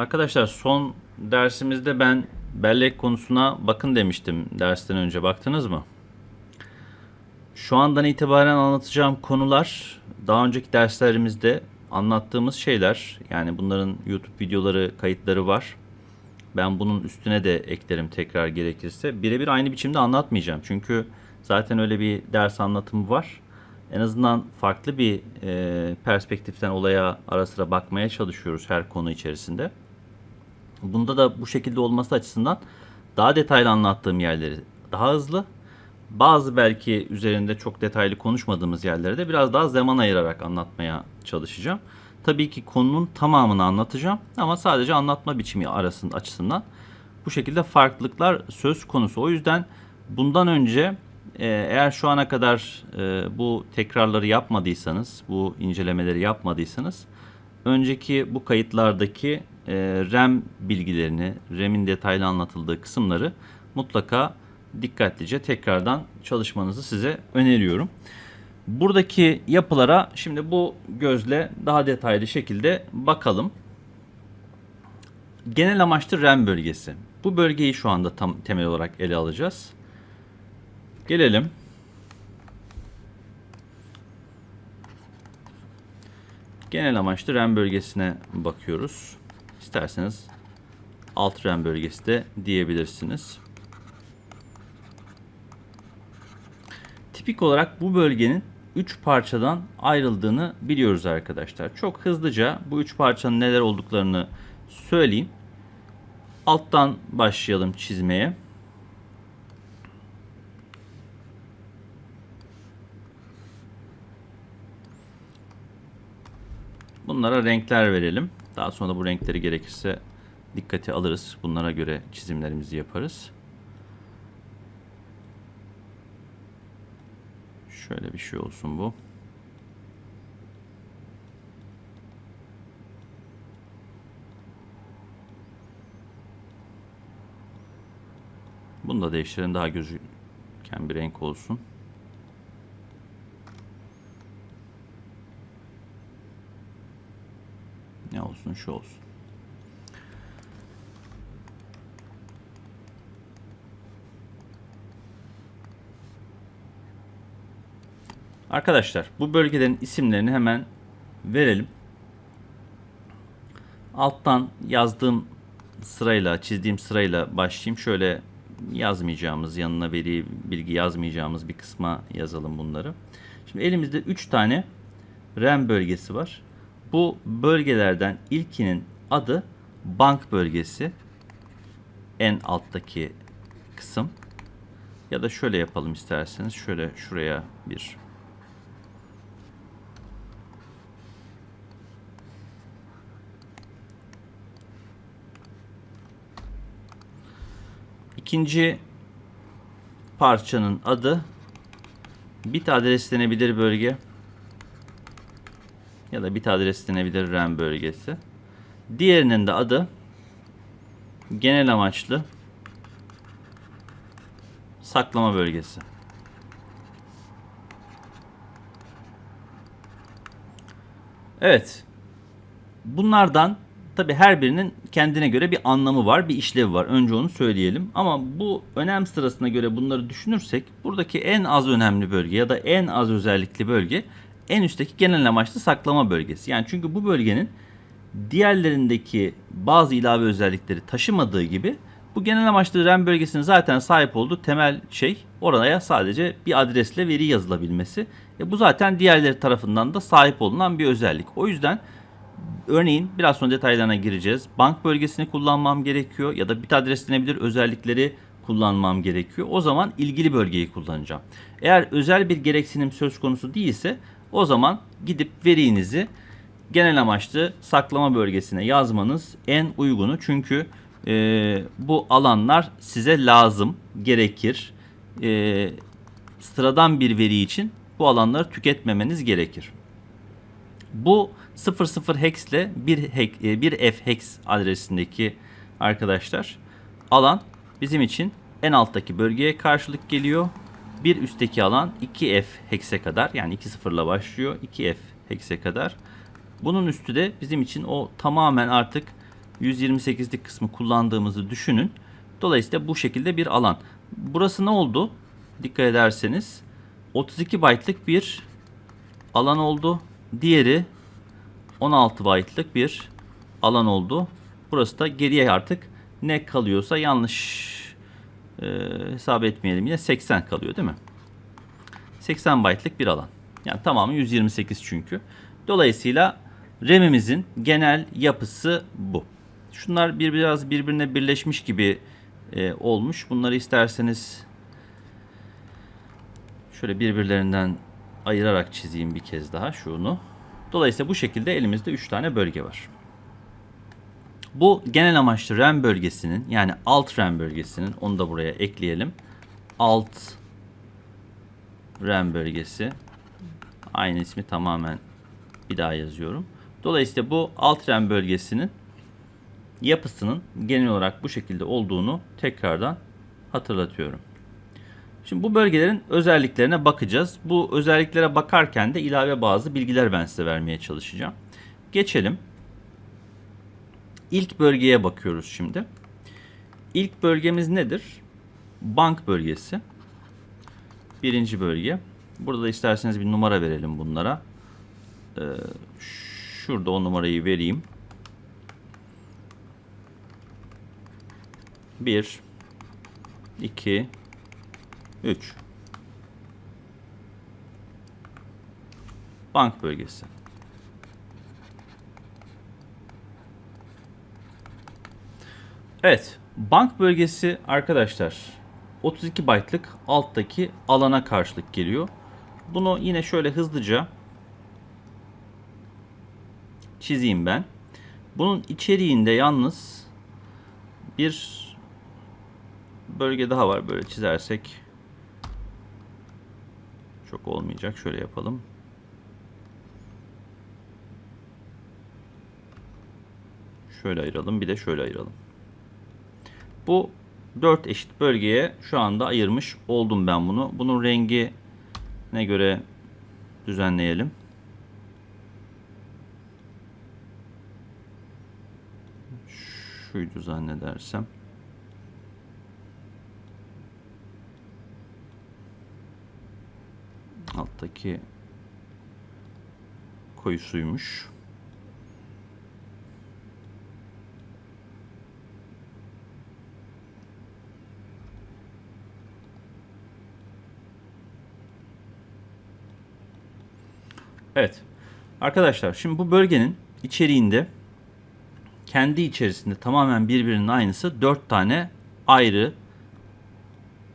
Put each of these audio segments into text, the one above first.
Arkadaşlar son dersimizde ben bellek konusuna bakın demiştim dersten önce. Baktınız mı? Şu andan itibaren anlatacağım konular daha önceki derslerimizde anlattığımız şeyler. Yani bunların YouTube videoları, kayıtları var. Ben bunun üstüne de eklerim tekrar gerekirse. Birebir aynı biçimde anlatmayacağım. Çünkü zaten öyle bir ders anlatımı var. En azından farklı bir e, perspektiften olaya ara sıra bakmaya çalışıyoruz her konu içerisinde. Bunda da bu şekilde olması açısından daha detaylı anlattığım yerleri daha hızlı, bazı belki üzerinde çok detaylı konuşmadığımız yerlere de biraz daha zaman ayırarak anlatmaya çalışacağım. Tabii ki konunun tamamını anlatacağım ama sadece anlatma biçimi arasında açısından bu şekilde farklılıklar söz konusu. O yüzden bundan önce e, eğer şu ana kadar e, bu tekrarları yapmadıysanız, bu incelemeleri yapmadıysanız önceki bu kayıtlardaki e, RAM bilgilerini, RAM'in detaylı anlatıldığı kısımları mutlaka dikkatlice tekrardan çalışmanızı size öneriyorum. Buradaki yapılara şimdi bu gözle daha detaylı şekilde bakalım. Genel amaçlı RAM bölgesi. Bu bölgeyi şu anda tam temel olarak ele alacağız. Gelelim. Genel amaçlı RAM bölgesine bakıyoruz. İsterseniz alt RAM bölgesi de diyebilirsiniz. Tipik olarak bu bölgenin 3 parçadan ayrıldığını biliyoruz arkadaşlar. Çok hızlıca bu 3 parçanın neler olduklarını söyleyeyim. Alttan başlayalım çizmeye. Bunlara renkler verelim. Daha sonra bu renkleri gerekirse dikkate alırız. Bunlara göre çizimlerimizi yaparız. Şöyle bir şey olsun bu. Bunu da değiştirelim daha gözüken bir renk olsun. Olsun şu olsun. Arkadaşlar bu bölgelerin isimlerini hemen verelim. Alttan yazdığım sırayla, çizdiğim sırayla başlayayım. Şöyle yazmayacağımız, yanına veri, bilgi yazmayacağımız bir kısma yazalım bunları. Şimdi elimizde 3 tane RAM bölgesi var. Bu bölgelerden ilkinin adı bank bölgesi. En alttaki kısım. Ya da şöyle yapalım isterseniz. Şöyle şuraya bir İkinci parçanın adı bit adreslenebilir bölge ya da bit adreslenebilir RAM bölgesi. Diğerinin de adı genel amaçlı saklama bölgesi. Evet. Bunlardan tabi her birinin kendine göre bir anlamı var, bir işlevi var. Önce onu söyleyelim. Ama bu önem sırasına göre bunları düşünürsek buradaki en az önemli bölge ya da en az özellikli bölge en üstteki genel amaçlı saklama bölgesi. Yani çünkü bu bölgenin diğerlerindeki bazı ilave özellikleri taşımadığı gibi bu genel amaçlı RAM bölgesinin zaten sahip olduğu temel şey oraya sadece bir adresle veri yazılabilmesi. E bu zaten diğerleri tarafından da sahip olunan bir özellik. O yüzden örneğin biraz sonra detaylarına gireceğiz. Bank bölgesini kullanmam gerekiyor ya da bit adreslenebilir özellikleri kullanmam gerekiyor. O zaman ilgili bölgeyi kullanacağım. Eğer özel bir gereksinim söz konusu değilse o zaman gidip verinizi genel amaçlı saklama bölgesine yazmanız en uygunu. Çünkü e, bu alanlar size lazım, gerekir. E, sıradan bir veri için bu alanları tüketmemeniz gerekir. Bu 00 hex ile 1, hex, 1 f hex adresindeki arkadaşlar alan bizim için en alttaki bölgeye karşılık geliyor. Bir üstteki alan 2f hex'e kadar yani 2 sıfırla başlıyor 2f hex'e kadar. Bunun üstü de bizim için o tamamen artık 128'lik kısmı kullandığımızı düşünün. Dolayısıyla bu şekilde bir alan. Burası ne oldu? Dikkat ederseniz 32 byte'lık bir alan oldu. Diğeri 16 byte'lık bir alan oldu. Burası da geriye artık ne kalıyorsa yanlış e, hesap etmeyelim yine 80 kalıyor değil mi? 80 byte'lık bir alan. Yani tamamı 128 çünkü. Dolayısıyla RAM'imizin genel yapısı bu. Şunlar bir biraz birbirine birleşmiş gibi e, olmuş. Bunları isterseniz şöyle birbirlerinden ayırarak çizeyim bir kez daha şunu. Dolayısıyla bu şekilde elimizde 3 tane bölge var. Bu genel amaçlı RAM bölgesinin yani alt RAM bölgesinin onu da buraya ekleyelim. Alt RAM bölgesi aynı ismi tamamen bir daha yazıyorum. Dolayısıyla bu alt RAM bölgesinin yapısının genel olarak bu şekilde olduğunu tekrardan hatırlatıyorum. Şimdi bu bölgelerin özelliklerine bakacağız. Bu özelliklere bakarken de ilave bazı bilgiler ben size vermeye çalışacağım. Geçelim. İlk bölgeye bakıyoruz şimdi. İlk bölgemiz nedir? Bank bölgesi. Birinci bölge. Burada da isterseniz bir numara verelim bunlara. Ee, şurada o numarayı vereyim. 1 2 3 Bank bölgesi. Evet, bank bölgesi arkadaşlar 32 byte'lık alttaki alana karşılık geliyor. Bunu yine şöyle hızlıca çizeyim ben. Bunun içeriğinde yalnız bir bölge daha var. Böyle çizersek çok olmayacak. Şöyle yapalım. Şöyle ayıralım. Bir de şöyle ayıralım. Bu dört eşit bölgeye şu anda ayırmış oldum ben bunu. Bunun rengi ne göre düzenleyelim. Şuydu zannedersem. Alttaki koyu suymuş. Evet. Arkadaşlar şimdi bu bölgenin içeriğinde kendi içerisinde tamamen birbirinin aynısı 4 tane ayrı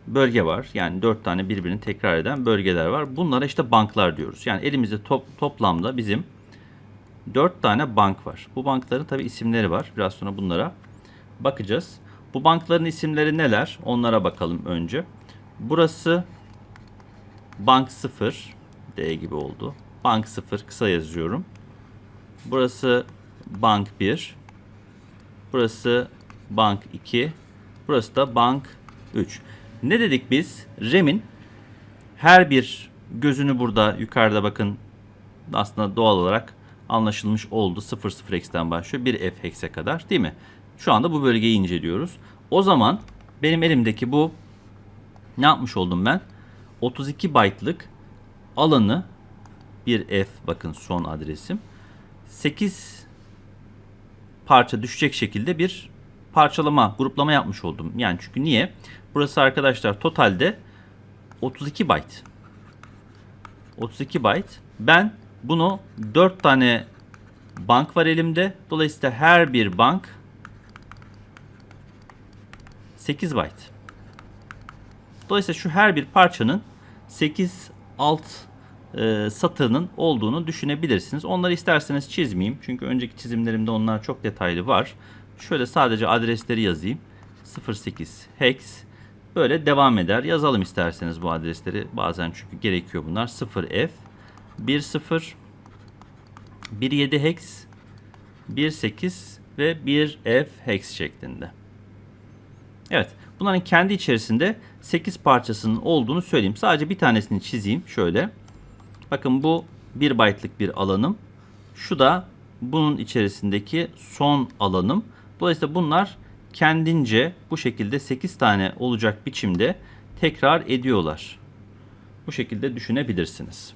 bölge var. Yani 4 tane birbirini tekrar eden bölgeler var. Bunlara işte banklar diyoruz. Yani elimizde top, toplamda bizim 4 tane bank var. Bu bankların tabi isimleri var. Biraz sonra bunlara bakacağız. Bu bankların isimleri neler? Onlara bakalım önce. Burası bank 0 D gibi oldu. Bank 0 kısa yazıyorum. Burası bank 1. Burası bank 2. Burası da bank 3. Ne dedik biz? RAM'in her bir gözünü burada yukarıda bakın aslında doğal olarak anlaşılmış oldu. 00x'ten başlıyor. 1 f hex'e kadar değil mi? Şu anda bu bölgeyi inceliyoruz. O zaman benim elimdeki bu ne yapmış oldum ben? 32 byte'lık alanı bir f bakın son adresim 8 parça düşecek şekilde bir parçalama, gruplama yapmış oldum. Yani çünkü niye? Burası arkadaşlar totalde 32 byte. 32 byte. Ben bunu 4 tane bank var elimde. Dolayısıyla her bir bank 8 byte. Dolayısıyla şu her bir parçanın 8 alt e, satırının olduğunu düşünebilirsiniz. Onları isterseniz çizmeyeyim. Çünkü önceki çizimlerimde onlar çok detaylı var. Şöyle sadece adresleri yazayım. 08 hex böyle devam eder. Yazalım isterseniz bu adresleri. Bazen çünkü gerekiyor bunlar. 0f 10 17 hex 18 ve 1f hex şeklinde. Evet. Bunların kendi içerisinde 8 parçasının olduğunu söyleyeyim. Sadece bir tanesini çizeyim. Şöyle. Bakın bu 1 byte'lık bir alanım. Şu da bunun içerisindeki son alanım. Dolayısıyla bunlar kendince bu şekilde 8 tane olacak biçimde tekrar ediyorlar. Bu şekilde düşünebilirsiniz.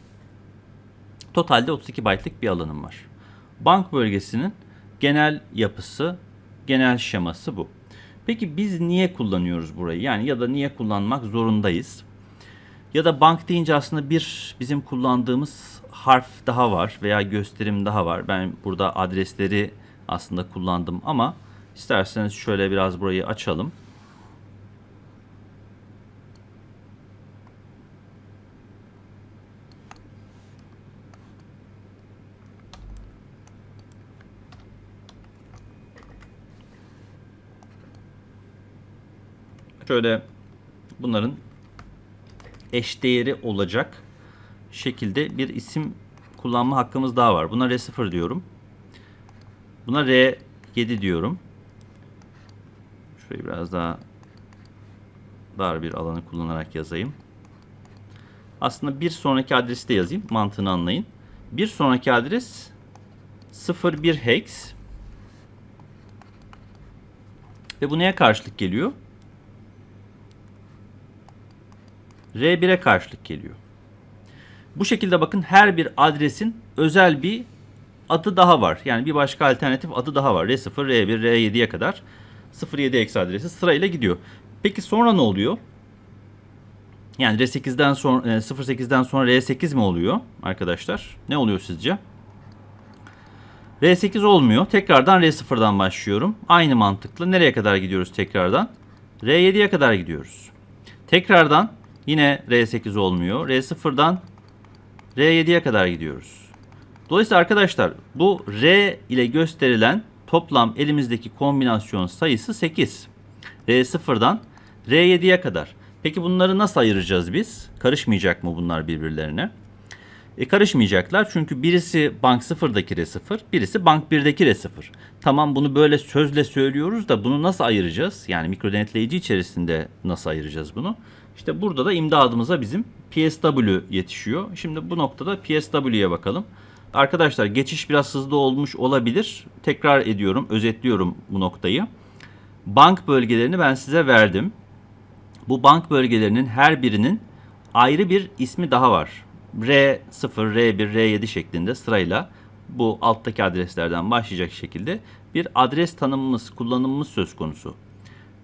Totalde 32 byte'lık bir alanım var. Bank bölgesinin genel yapısı, genel şeması bu. Peki biz niye kullanıyoruz burayı? Yani ya da niye kullanmak zorundayız? Ya da bank deyince aslında bir bizim kullandığımız harf daha var veya gösterim daha var. Ben burada adresleri aslında kullandım ama isterseniz şöyle biraz burayı açalım. Şöyle bunların eşdeğeri olacak şekilde bir isim kullanma hakkımız daha var. Buna R0 diyorum. Buna R7 diyorum. Şurayı biraz daha dar bir alanı kullanarak yazayım. Aslında bir sonraki adresi de yazayım. Mantığını anlayın. Bir sonraki adres 01 hex. Ve bu neye karşılık geliyor? R1'e karşılık geliyor. Bu şekilde bakın her bir adresin özel bir adı daha var. Yani bir başka alternatif adı daha var. R0, R1, R7'ye kadar 07 eksi adresi sırayla gidiyor. Peki sonra ne oluyor? Yani R8'den sonra 08'den sonra R8 mi oluyor arkadaşlar? Ne oluyor sizce? R8 olmuyor. Tekrardan R0'dan başlıyorum. Aynı mantıkla nereye kadar gidiyoruz tekrardan? R7'ye kadar gidiyoruz. Tekrardan yine R8 olmuyor. R0'dan R7'ye kadar gidiyoruz. Dolayısıyla arkadaşlar bu R ile gösterilen toplam elimizdeki kombinasyon sayısı 8. R0'dan R7'ye kadar. Peki bunları nasıl ayıracağız biz? Karışmayacak mı bunlar birbirlerine? E karışmayacaklar çünkü birisi bank 0'daki R0, birisi bank 1'deki R0. Tamam bunu böyle sözle söylüyoruz da bunu nasıl ayıracağız? Yani mikro denetleyici içerisinde nasıl ayıracağız bunu? İşte burada da imdadımıza bizim PSW yetişiyor. Şimdi bu noktada PSW'ye bakalım. Arkadaşlar geçiş biraz hızlı olmuş olabilir. Tekrar ediyorum, özetliyorum bu noktayı. Bank bölgelerini ben size verdim. Bu bank bölgelerinin her birinin ayrı bir ismi daha var. R0, R1, R7 şeklinde sırayla bu alttaki adreslerden başlayacak şekilde bir adres tanımımız, kullanımımız söz konusu.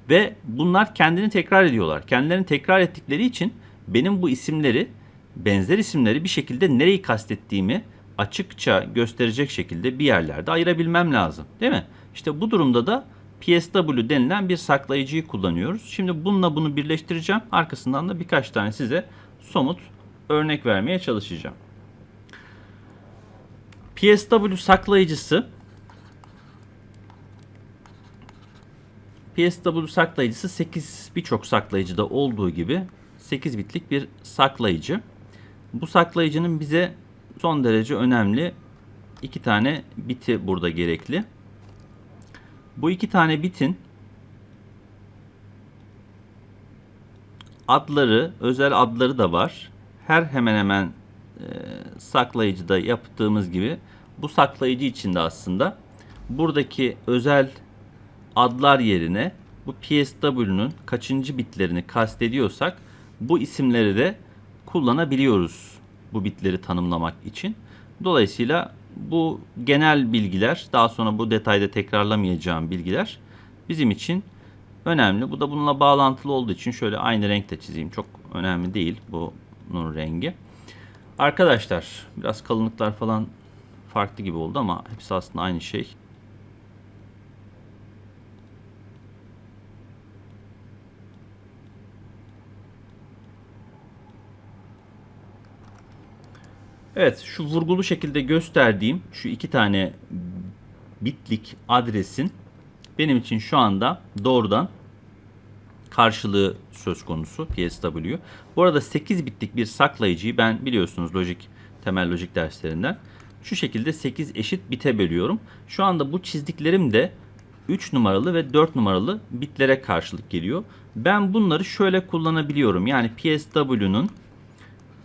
Ve bunlar kendini tekrar ediyorlar. Kendilerini tekrar ettikleri için benim bu isimleri, benzer isimleri bir şekilde nereyi kastettiğimi açıkça gösterecek şekilde bir yerlerde ayırabilmem lazım. Değil mi? İşte bu durumda da PSW denilen bir saklayıcıyı kullanıyoruz. Şimdi bununla bunu birleştireceğim. Arkasından da birkaç tane size somut örnek vermeye çalışacağım. PSW saklayıcısı PSW saklayıcısı 8 birçok saklayıcıda olduğu gibi 8 bitlik bir saklayıcı. Bu saklayıcının bize son derece önemli iki tane biti burada gerekli. Bu iki tane bitin adları, özel adları da var. Her hemen hemen e, saklayıcıda yaptığımız gibi bu saklayıcı içinde aslında buradaki özel adlar yerine bu PSW'nun kaçıncı bitlerini kastediyorsak bu isimleri de kullanabiliyoruz bu bitleri tanımlamak için. Dolayısıyla bu genel bilgiler daha sonra bu detayda tekrarlamayacağım bilgiler bizim için önemli. Bu da bununla bağlantılı olduğu için şöyle aynı renkte çizeyim. Çok önemli değil bunun rengi. Arkadaşlar biraz kalınlıklar falan farklı gibi oldu ama hepsi aslında aynı şey. Evet şu vurgulu şekilde gösterdiğim şu iki tane bitlik adresin benim için şu anda doğrudan karşılığı söz konusu PSW. Bu arada 8 bitlik bir saklayıcıyı ben biliyorsunuz lojik temel lojik derslerinden şu şekilde 8 eşit bite bölüyorum. Şu anda bu çizdiklerim de 3 numaralı ve 4 numaralı bitlere karşılık geliyor. Ben bunları şöyle kullanabiliyorum. Yani PSW'nun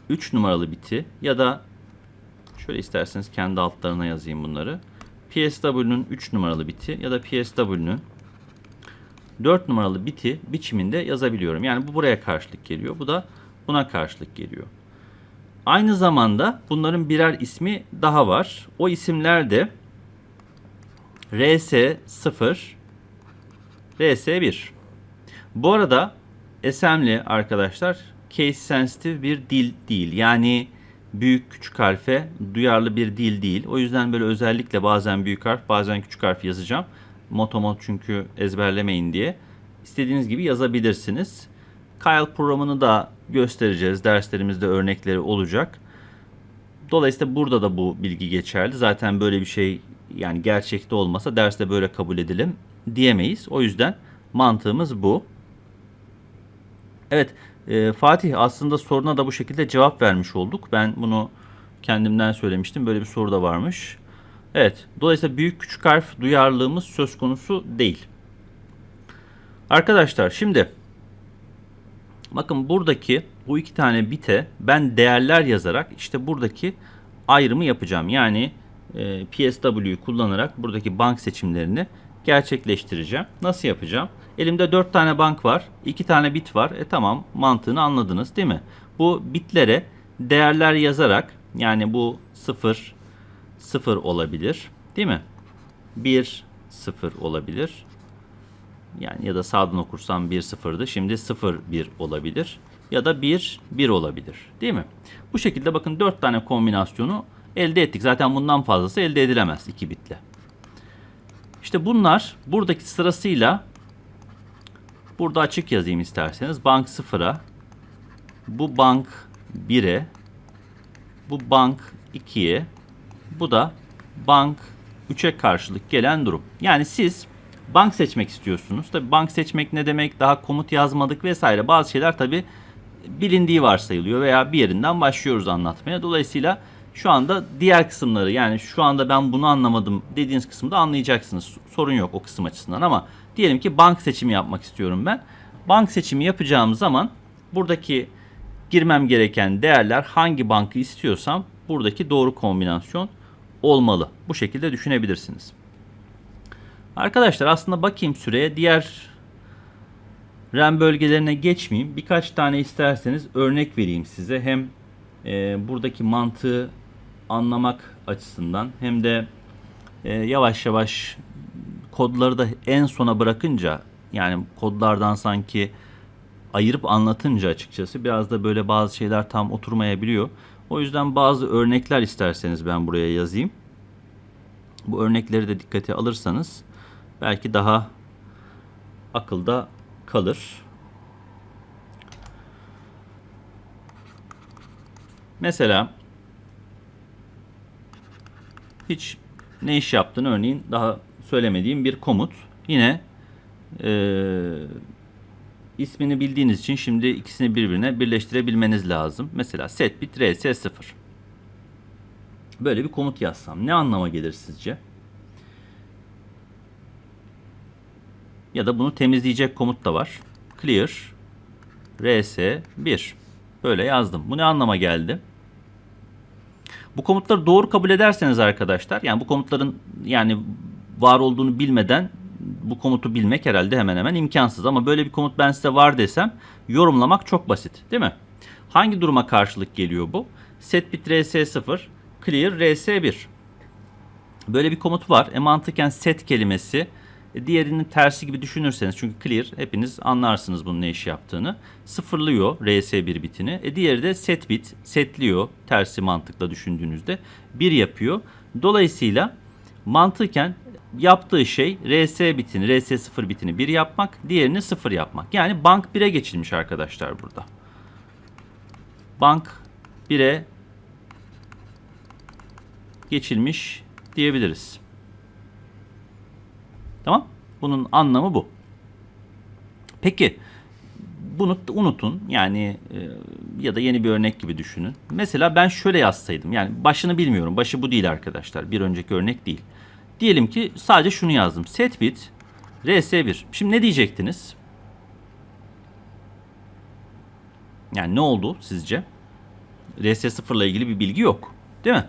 3 numaralı biti ya da Şöyle isterseniz kendi altlarına yazayım bunları. PSW'nun 3 numaralı biti ya da PSW'nun 4 numaralı biti biçiminde yazabiliyorum. Yani bu buraya karşılık geliyor. Bu da buna karşılık geliyor. Aynı zamanda bunların birer ismi daha var. O isimler de RS0, RS1. Bu arada SM'li arkadaşlar case sensitive bir dil değil. Yani büyük küçük harfe duyarlı bir dil değil. O yüzden böyle özellikle bazen büyük harf bazen küçük harf yazacağım. Motomot çünkü ezberlemeyin diye. İstediğiniz gibi yazabilirsiniz. Kyle programını da göstereceğiz. Derslerimizde örnekleri olacak. Dolayısıyla burada da bu bilgi geçerli. Zaten böyle bir şey yani gerçekte olmasa derste böyle kabul edelim diyemeyiz. O yüzden mantığımız bu. Evet e, Fatih aslında soruna da bu şekilde cevap vermiş olduk. Ben bunu kendimden söylemiştim. Böyle bir soru da varmış. Evet dolayısıyla büyük küçük harf duyarlılığımız söz konusu değil. Arkadaşlar şimdi bakın buradaki bu iki tane bite ben değerler yazarak işte buradaki ayrımı yapacağım. Yani e, PSW'yu kullanarak buradaki bank seçimlerini gerçekleştireceğim. Nasıl yapacağım? Elimde 4 tane bank var. 2 tane bit var. E tamam mantığını anladınız değil mi? Bu bitlere değerler yazarak yani bu 0 0 olabilir. Değil mi? 1 0 olabilir. Yani ya da sağdan okursam 1 0'dı. Şimdi 0 1 olabilir. Ya da 1 1 olabilir. Değil mi? Bu şekilde bakın 4 tane kombinasyonu elde ettik. Zaten bundan fazlası elde edilemez 2 bitle. İşte bunlar buradaki sırasıyla burada açık yazayım isterseniz. Bank 0'a, bu bank 1'e, bu bank 2'ye, bu da bank 3'e karşılık gelen durum. Yani siz bank seçmek istiyorsunuz. Tabi bank seçmek ne demek? Daha komut yazmadık vesaire. Bazı şeyler tabi bilindiği varsayılıyor veya bir yerinden başlıyoruz anlatmaya. Dolayısıyla şu anda diğer kısımları yani şu anda ben bunu anlamadım dediğiniz kısımda anlayacaksınız. Sorun yok o kısım açısından ama diyelim ki bank seçimi yapmak istiyorum ben. Bank seçimi yapacağım zaman buradaki girmem gereken değerler hangi bankı istiyorsam buradaki doğru kombinasyon olmalı. Bu şekilde düşünebilirsiniz. Arkadaşlar aslında bakayım süreye diğer RAM bölgelerine geçmeyeyim. Birkaç tane isterseniz örnek vereyim size. Hem e, buradaki mantığı anlamak açısından hem de e, yavaş yavaş kodları da en sona bırakınca yani kodlardan sanki ayırıp anlatınca açıkçası biraz da böyle bazı şeyler tam oturmayabiliyor. O yüzden bazı örnekler isterseniz ben buraya yazayım. Bu örnekleri de dikkate alırsanız belki daha akılda kalır. Mesela hiç ne iş yaptığını örneğin daha söylemediğim bir komut. Yine e, ismini bildiğiniz için şimdi ikisini birbirine birleştirebilmeniz lazım. Mesela setbit rs0. Böyle bir komut yazsam ne anlama gelir sizce? Ya da bunu temizleyecek komut da var. Clear rs1. Böyle yazdım. Bu ne anlama geldi? Bu komutları doğru kabul ederseniz arkadaşlar yani bu komutların yani var olduğunu bilmeden bu komutu bilmek herhalde hemen hemen imkansız. Ama böyle bir komut ben size var desem yorumlamak çok basit değil mi? Hangi duruma karşılık geliyor bu? Setbit rs0 clear rs1. Böyle bir komut var. E mantıken set kelimesi diğerinin tersi gibi düşünürseniz çünkü clear hepiniz anlarsınız bunun ne iş yaptığını. Sıfırlıyor rs1 bitini. E diğeri de set bit setliyor tersi mantıkla düşündüğünüzde. bir yapıyor. Dolayısıyla mantıken yaptığı şey rs bitini rs0 bitini 1 yapmak diğerini 0 yapmak. Yani bank 1'e geçilmiş arkadaşlar burada. Bank 1'e geçilmiş diyebiliriz. Tamam? Bunun anlamı bu. Peki bunu unutun. Yani e, ya da yeni bir örnek gibi düşünün. Mesela ben şöyle yazsaydım. Yani başını bilmiyorum. Başı bu değil arkadaşlar. Bir önceki örnek değil. Diyelim ki sadece şunu yazdım. Set bit rs1. Şimdi ne diyecektiniz? Yani ne oldu sizce? rs0 ile ilgili bir bilgi yok. Değil mi?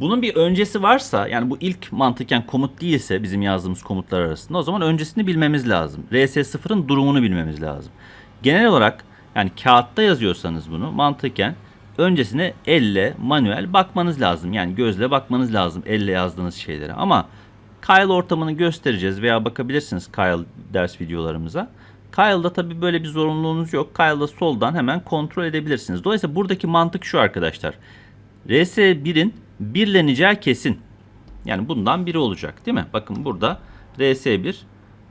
Bunun bir öncesi varsa yani bu ilk mantıken komut değilse bizim yazdığımız komutlar arasında o zaman öncesini bilmemiz lazım. RS0'ın durumunu bilmemiz lazım. Genel olarak yani kağıtta yazıyorsanız bunu mantıken öncesine elle manuel bakmanız lazım. Yani gözle bakmanız lazım elle yazdığınız şeylere. Ama Kyle ortamını göstereceğiz veya bakabilirsiniz Kyle ders videolarımıza. Kyle'da tabii böyle bir zorunluluğunuz yok. Kyle'da soldan hemen kontrol edebilirsiniz. Dolayısıyla buradaki mantık şu arkadaşlar. RS1'in birleneceği kesin. Yani bundan biri olacak değil mi? Bakın burada RS1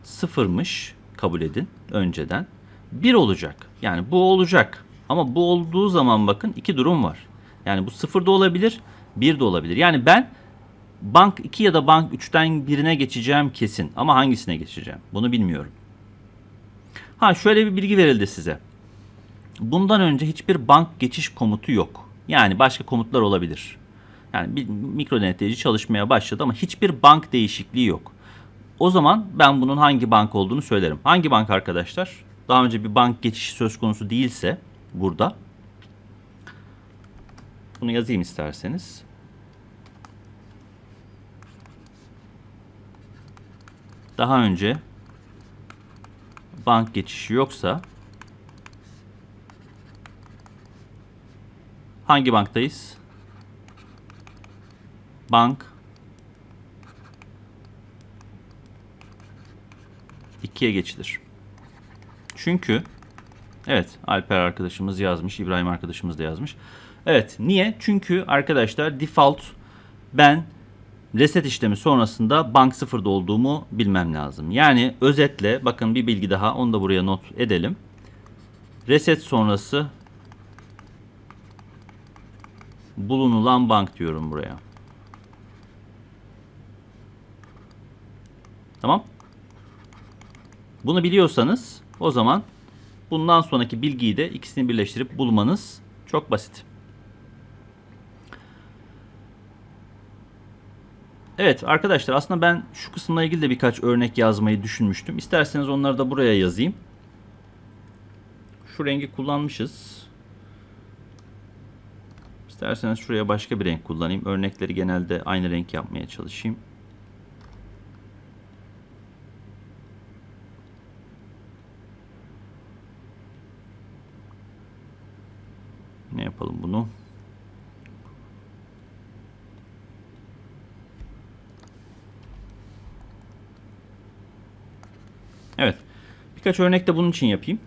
sıfırmış kabul edin önceden. 1 olacak. Yani bu olacak. Ama bu olduğu zaman bakın iki durum var. Yani bu sıfır da olabilir, bir de olabilir. Yani ben bank 2 ya da bank 3'ten birine geçeceğim kesin. Ama hangisine geçeceğim? Bunu bilmiyorum. Ha şöyle bir bilgi verildi size. Bundan önce hiçbir bank geçiş komutu yok. Yani başka komutlar olabilir. Yani bir mikro denetleyici çalışmaya başladı ama hiçbir bank değişikliği yok. O zaman ben bunun hangi bank olduğunu söylerim. Hangi bank arkadaşlar? Daha önce bir bank geçişi söz konusu değilse burada. Bunu yazayım isterseniz. Daha önce bank geçişi yoksa hangi banktayız? Bank 2'ye geçilir. Çünkü evet Alper arkadaşımız yazmış, İbrahim arkadaşımız da yazmış. Evet niye? Çünkü arkadaşlar default ben reset işlemi sonrasında bank sıfırda olduğumu bilmem lazım. Yani özetle bakın bir bilgi daha onu da buraya not edelim. Reset sonrası bulunulan bank diyorum buraya. Tamam. Bunu biliyorsanız o zaman bundan sonraki bilgiyi de ikisini birleştirip bulmanız çok basit. Evet arkadaşlar aslında ben şu kısımla ilgili de birkaç örnek yazmayı düşünmüştüm. İsterseniz onları da buraya yazayım. Şu rengi kullanmışız. İsterseniz şuraya başka bir renk kullanayım. Örnekleri genelde aynı renk yapmaya çalışayım. Ne yapalım bunu? Evet. Birkaç örnek de bunun için yapayım.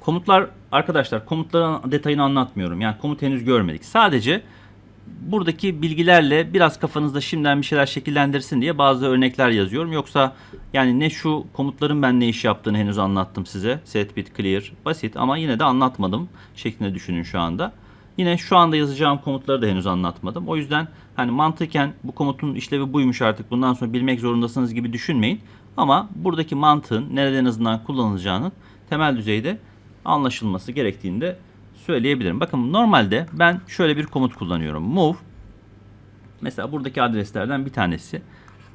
Komutlar arkadaşlar komutların detayını anlatmıyorum. Yani komut henüz görmedik. Sadece buradaki bilgilerle biraz kafanızda şimdiden bir şeyler şekillendirsin diye bazı örnekler yazıyorum. Yoksa yani ne şu komutların ben ne iş yaptığını henüz anlattım size. Set bit clear basit ama yine de anlatmadım şeklinde düşünün şu anda. Yine şu anda yazacağım komutları da henüz anlatmadım. O yüzden hani mantıken bu komutun işlevi buymuş artık bundan sonra bilmek zorundasınız gibi düşünmeyin. Ama buradaki mantığın nereden azından kullanılacağının temel düzeyde anlaşılması gerektiğini de söyleyebilirim. Bakın normalde ben şöyle bir komut kullanıyorum. Move mesela buradaki adreslerden bir tanesi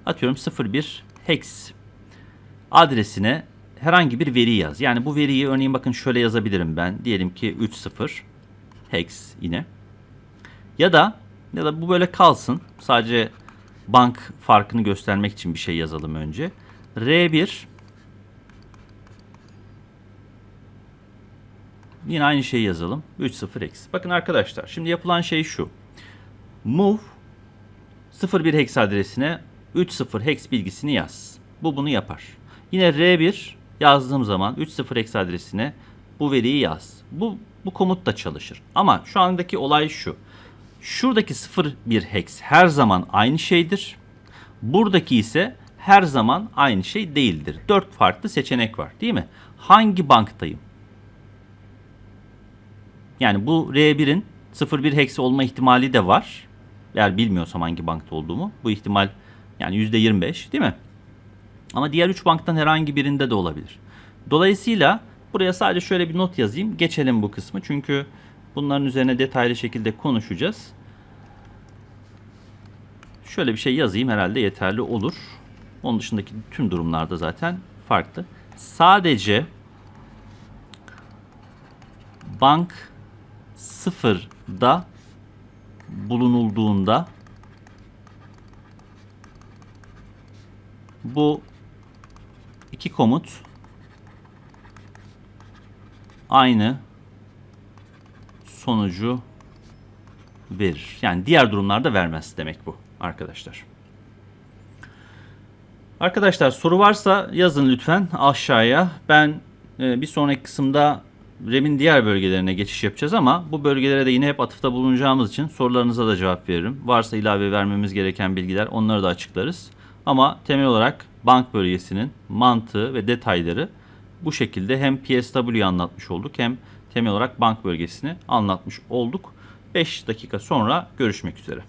atıyorum 01 hex adresine herhangi bir veri yaz. Yani bu veriyi örneğin bakın şöyle yazabilirim ben. Diyelim ki 30 hex yine. Ya da ya da bu böyle kalsın. Sadece bank farkını göstermek için bir şey yazalım önce. R1 Yine aynı şeyi yazalım. 30x. Bakın arkadaşlar şimdi yapılan şey şu. Move 01 hex adresine 30 hex bilgisini yaz. Bu bunu yapar. Yine R1 yazdığım zaman 30 hex adresine bu veriyi yaz. Bu bu komut da çalışır. Ama şu andaki olay şu. Şuradaki 01 hex her zaman aynı şeydir. Buradaki ise her zaman aynı şey değildir. Dört farklı seçenek var değil mi? Hangi banktayım? Yani bu R1'in 01 hex olma ihtimali de var. Eğer bilmiyorsam hangi bankta olduğumu. Bu ihtimal yani %25 değil mi? Ama diğer 3 banktan herhangi birinde de olabilir. Dolayısıyla buraya sadece şöyle bir not yazayım. Geçelim bu kısmı. Çünkü bunların üzerine detaylı şekilde konuşacağız. Şöyle bir şey yazayım herhalde yeterli olur. Onun dışındaki tüm durumlarda zaten farklı. Sadece bank sıfırda bulunulduğunda bu iki komut aynı sonucu verir. Yani diğer durumlarda vermez demek bu arkadaşlar. Arkadaşlar soru varsa yazın lütfen aşağıya. Ben e, bir sonraki kısımda RAM'in diğer bölgelerine geçiş yapacağız ama bu bölgelere de yine hep atıfta bulunacağımız için sorularınıza da cevap veririm. Varsa ilave vermemiz gereken bilgiler onları da açıklarız. Ama temel olarak bank bölgesinin mantığı ve detayları bu şekilde hem PSW'yi anlatmış olduk hem temel olarak bank bölgesini anlatmış olduk. 5 dakika sonra görüşmek üzere.